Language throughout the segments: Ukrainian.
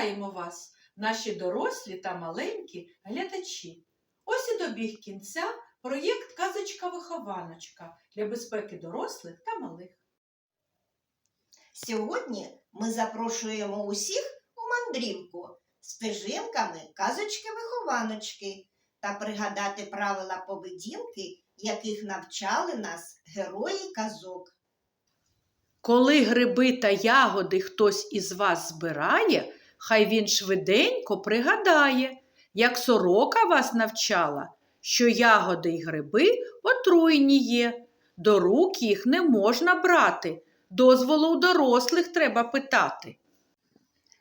Вітаємо вас, наші дорослі та маленькі глядачі. Ось і добіг кінця проєкт Казочка-вихованочка для безпеки дорослих та малих. Сьогодні ми запрошуємо усіх у мандрівку стежинками казочки-вихованочки та пригадати правила поведінки, яких навчали нас герої казок. Коли гриби та ягоди хтось із вас збирає, хай він швиденько пригадає, як сорока вас навчала, що ягоди й гриби отруйні є, до рук їх не можна брати, дозволу у дорослих треба питати.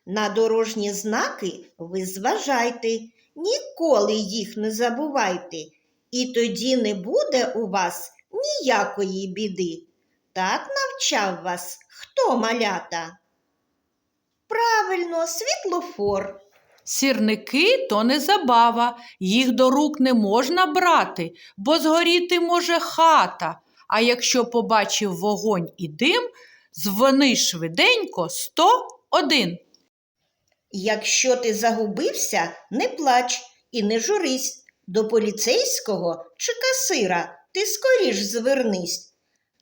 На дорожні знаки ви зважайте, ніколи їх не забувайте, і тоді не буде у вас ніякої біди. Так навчав вас хто малята? Правильно, світлофор. Сірники то не забава, їх до рук не можна брати, бо згоріти може хата. А якщо побачив вогонь і дим, дзвони швиденько 101. Якщо ти загубився, не плач і не журись. До поліцейського чи касира ти скоріш звернись.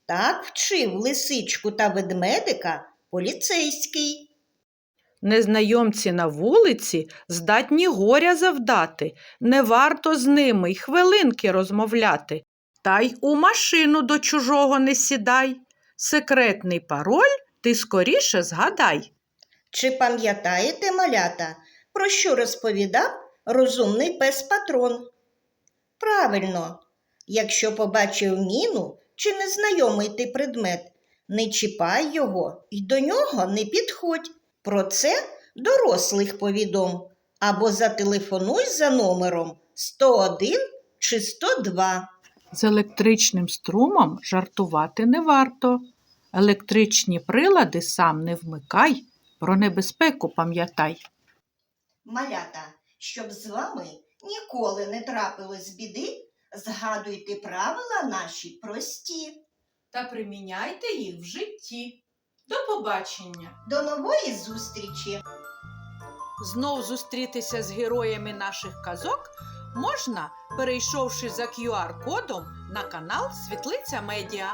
Так вчив лисичку та ведмедика поліцейський. Незнайомці на вулиці здатні горя завдати, не варто з ними й хвилинки розмовляти. Та й у машину до чужого не сідай. Секретний пароль ти скоріше згадай. Чи пам'ятаєте, малята, про що розповідав розумний пес патрон? Правильно, якщо побачив міну чи незнайомий ти предмет, не чіпай його і до нього не підходь. Про це дорослих повідом або зателефонуй за номером 101 чи 102. З електричним струмом жартувати не варто. Електричні прилади сам не вмикай, про небезпеку пам'ятай. Малята, щоб з вами ніколи не трапилось біди, згадуйте правила наші прості. Та приміняйте їх в житті. До побачення! До нової зустрічі! Знов зустрітися з героями наших казок можна, перейшовши за QR-кодом на канал Світлиця Медіа.